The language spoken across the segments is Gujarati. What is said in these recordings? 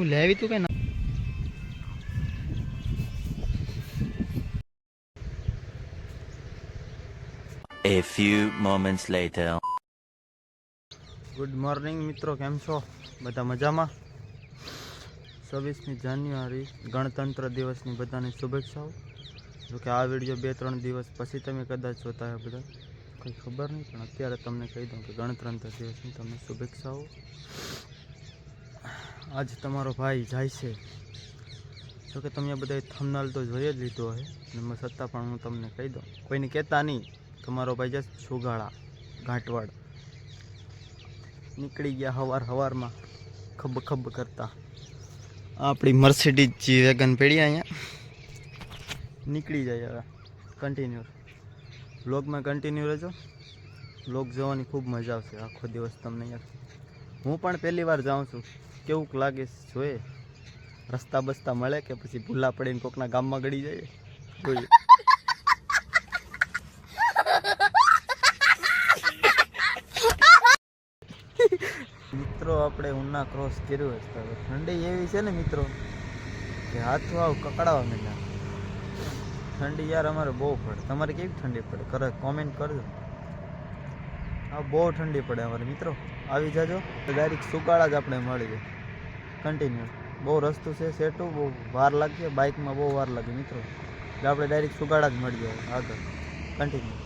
હું લેવી તું કે ના? A few moments later. Good morning મિત્રો. કેમ છો? બધા મજામાં? છવ્વીસમી જાન્યુઆરી ગણતંત્ર દિવસની બધાને શુભેચ્છાઓ. જોકે આ વીડિયો બે ત્રણ દિવસ પછી તમે કદાચ જોતા હોય બધા. કંઈ ખબર નહીં પણ અત્યારે તમને કહી દઉં કે ગણતંત્ર દિવસની તમને શુભેચ્છાઓ. આજ તમારો ભાઈ જાય છે. જોકે તમે બધા થમનાલ તો જોઈ જ લીધો હશે અને છતાં પણ હું તમને કહી દઉં. કોઈને કહેતા નહીં તમારો ભાઈ જશે સુગાળા ઘાટવાડ નીકળી ગયા હવાર હવારમાં ખબ ખબ કરતા આપણી મર્સિડીઝ જી વેગન પડી અહીંયા. નીકળી જાય હવે. કન્ટિન્યુ વ્લોગમાં કન્ટિન્યુ રહેજો. વ્લોગ જોવાની ખૂબ મજા આવશે. આખો દિવસ તમને યાર હું પણ પહેલી વાર જાઉં છું. કેવું લાગે જોઈએ રસ્તા બસ્તા મળે કે પછી ભૂલા પડીને કોકના ગામમાં ગળી જાય જોઈએ. મિત્રો, આપણે ઉના ક્રોસ કર્યો છે. હવે ઠંડી એવી છે ને મિત્રો, કે હાથો આવ કકડાવા માંડ્યા. ઠંડી યાર અમારે બહુ પડે. તમારે કેવી ઠંડી પડે? કરે કોમેન્ટ કરજો. હા બહુ ઠંડી પડે અમારે, મિત્રો. આવી જાજો. ડાયરેક્ટ સુકાળા જ આપણે મળી જાય કન્ટિન્યુ બહુ રસ્તું છે, સેટું. બહુ વાર લાગે બાઇકમાં બહુ વાર લાગે મિત્રો. આપણે ડાયરેક્ટ સુકાળા જ મળી જાય. આગળ કન્ટિન્યુ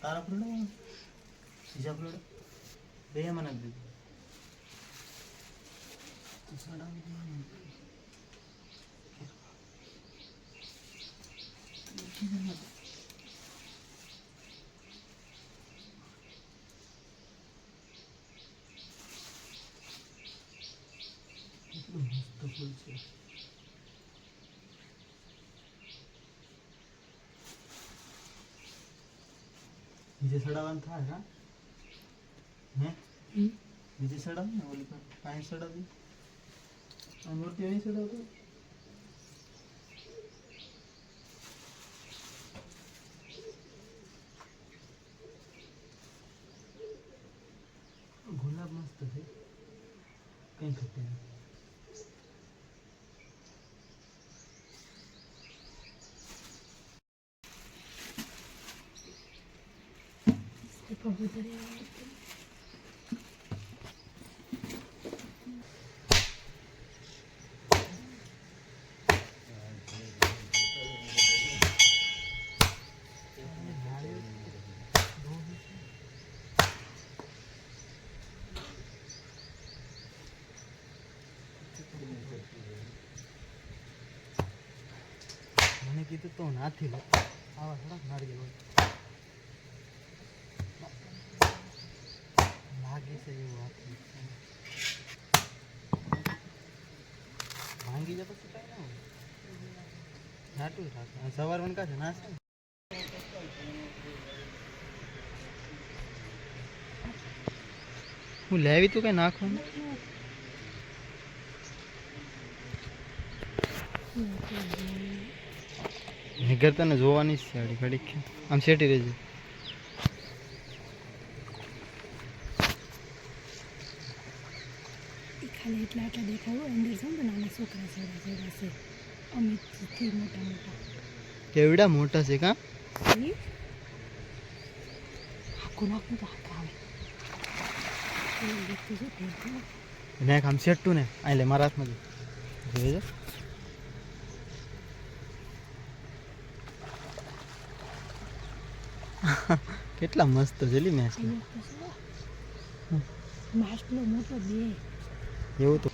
તારા ફૂલ બીજા ફૂલ બે મને દીધું મસ્ત ફૂલ છે બીજે સડાવવાનું થાય હા? હે? બીજે સડાવ ને ઓલી પર? પાંચ સડાવી? મૂર્તિ અહીં સડાવતો ગુલાબ મસ્ત છે કઈ ઘટે નહીં મને કીધું તો નાથી આવા થોડાક નારિયેલ હોય. લાગે છે એવું હાથમાં. ભાંગી જાય પછી કાંઈ ના હોય. નાટું રાખે. સવાર વનકા છે ના હું લેવી તું કઈ નાખવાનું? નિગર તને જોવાની જ છે આડી ઘડીક. આમ શેટી રહેજે. એટલા આટલા દેખાવો અંદર છે ને નાના છોકરા જેવડા જેવડા છે. અમિતથી મોટા મોટા. કેવડા મોટા છે કા? આખું નાખું તો આખા આવે. એવું દેખતું ને આમ સેટું ને અહીં લે મારા હાથમાં જોઈએ કેટલા મસ્ત છે લી મેચ માછલો મોટો બે. એવું તો.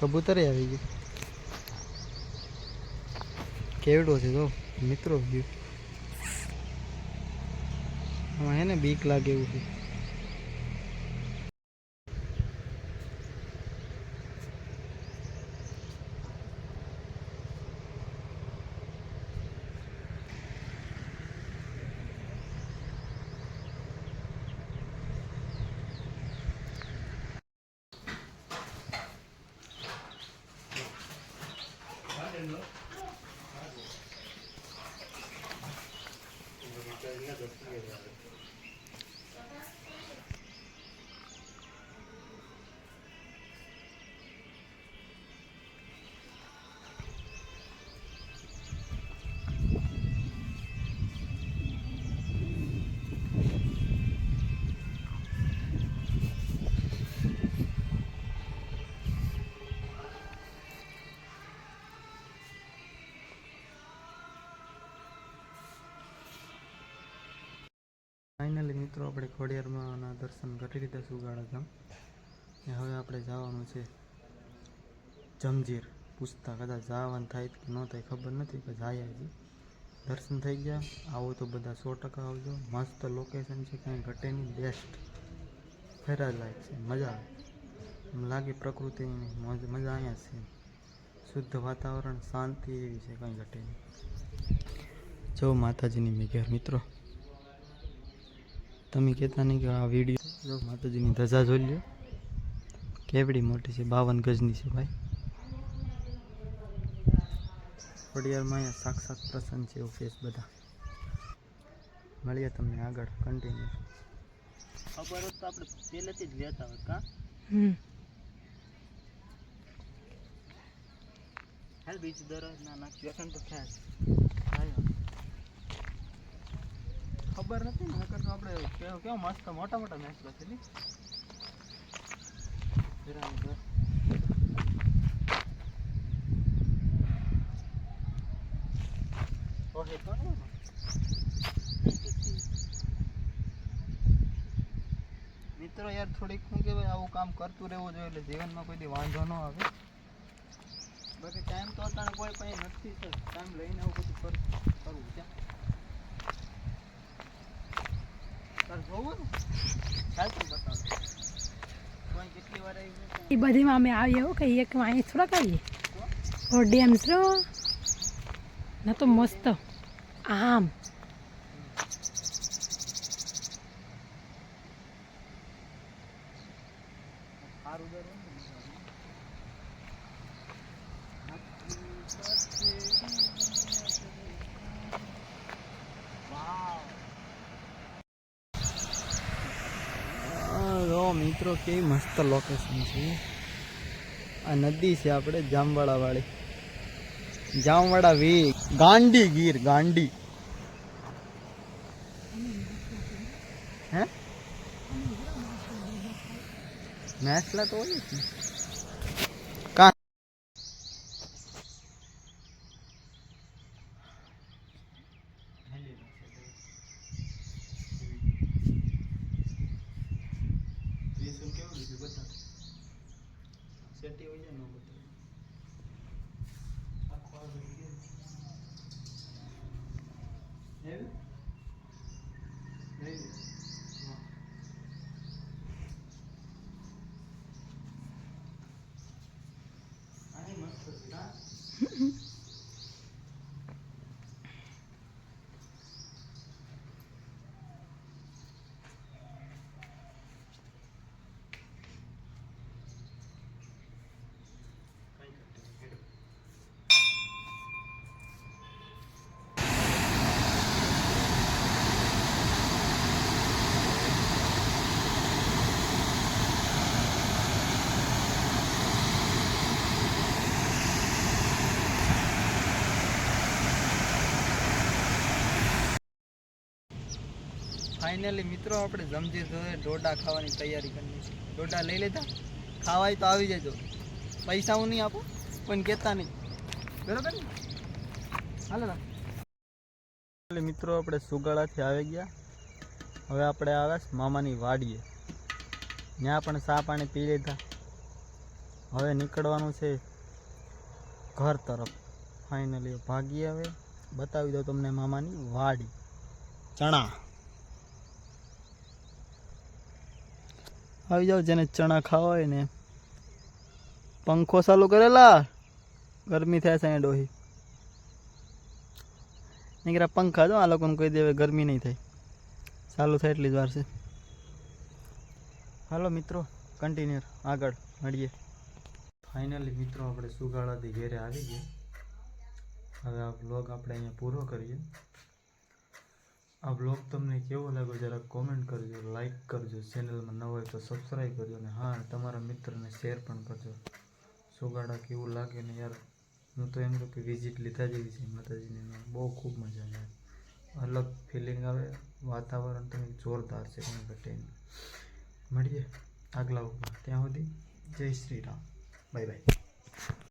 કબૂતર આવી ગયું. કેવડો છે તો, મિત્રો ગયો હે ને બીક લાગે એવું છે. ફાઇનલી મિત્રો, આપણે ખોડિયારમાં દર્શન કરી લીધા સુગાડા ગામ. ને હવે આપણે જવાનું છે જમજીર. પૂછતા કદાચ જવાનું થાય કે ન થાય ખબર નથી કે જાય હજી. દર્શન થઈ ગયા. આવો તો બધા સો ટકા આવજો. મસ્ત લોકેશન છે, કંઈ ઘટે નહીં. બેસ્ટ ફેરા લાયક છે. મજા એમ લાગે પ્રકૃતિની મજા અહીંયા છે. શુદ્ધ વાતાવરણ, શાંતિ એવી છે, કંઈ ઘટે નહીં. જો માતાજીની મેઘેર મિત્રો. તમે કહેતા નહીં કે આ વીડિયો માતાજીની ધજા જોઈ લો કેવડી મોટી છે બાવન ગજની છે ભાઈ. ખોડિયારમાં અહીંયા સાક્ષાત પ્રસન્ન છે એવું ફેસ બધા. મળીએ તમને આગળ કન્ટિન્યુ ખબર હોત તો આપણે પહેલેથી જ લેતા હોત કા? હાલ બીજું દરરોજ ના નાખ્યું તો થાય ખબર નથી ને નકર તો આપણે કેવો કેવો મસ્ત, મોટા મોટા મેચ છે ને બરાબર ઓહે તો ને? મિત્રો યાર થોડીક શું કહેવાય, આવું કામ કરતું રહેવું જોઈએ એટલે જીવનમાં કોઈ દી વાંધો ન આવે. બાકી ટાઈમ તો અત્યારે કોઈ પાસે નથી સર ટાઈમ લઈને આવું બધું કર કરવું છે તાર જોવું ને ચાલ તું બતાવ કોઈ કેટલી વાર આવી છે એ બધીમાં અમે આવીએ એવું કે એક અહીં થોડાક આવીએ. ઓ ડેમ છો ના તો મસ્ત. આમ સારું દર હોય ને મજા આવે. જો મિત્રો, કેવી મસ્ત લોકેશન છે. આ નદી છે આપણે જામવાડા વાળી જામવાડા વી ગાંડી ગીર, ગાંડી. હે? મેસલા તો હોય ને. Ev? Neydi? ફાઇનલી મિત્રો, આપણે જમજી જોડે ડોડા ખાવાની તૈયારી કરી છે લઈ લેતા ખાવાય તો આવી જજો. પૈસા હું નહીં આપું, પણ કહેતા નહીં. બરાબર ને? હાલો મિત્રો, આપણે સુગાળાથી આવી ગયા. હવે આપણે આવ્યા મામાની વાડીએ. ત્યાં પણ ચા પાણી પી લીધા. હવે નીકળવાનું છે ઘર તરફ. ફાઇનલી ભાગી હવે. બતાવી દઉં તમને મામાની વાડી. ચણા. આવી જાઓ, જેને ચણા ખાવા હોય ને. પંખો ચાલુ કરેલા. ગરમી થાય છે ડોહી. નીકળ્યા પંખા જો, આ લોકોને કહી દેવે ગરમી નહીં થાય. ચાલુ થાય એટલી જ વાર છે. હાલો મિત્રો કન્ટિન્યુ આગળ મળીએ. ફાઇનલી મિત્રો, આપણે સુગાળાથી ઘેરે આવી ગયા. હવે આ બ્લોગ આપણે અહીંયા પૂરો કરીએ. આ બ્લોગ તમને કેવો લાગ્યો જરા કોમેન્ટ કરજો લાઈક કરજો ચેનલમાં ન હોય તો સબસ્ક્રાઈબ કરજો અને હા, તમારા મિત્રને શેર પણ કરજો. સુગાડા કેવું લાગે ને યાર, હું તો એમ કહું કે વિઝિટ લીધા જેવી છે માતાજીને બહુ ખૂબ મજા આવે. અલગ ફિલિંગ આવે, વાતાવરણ તમે જોરદાર છે ઘટે મળીએ આગલા ઉપર ત્યાં સુધી જય શ્રી રામ. Bye bye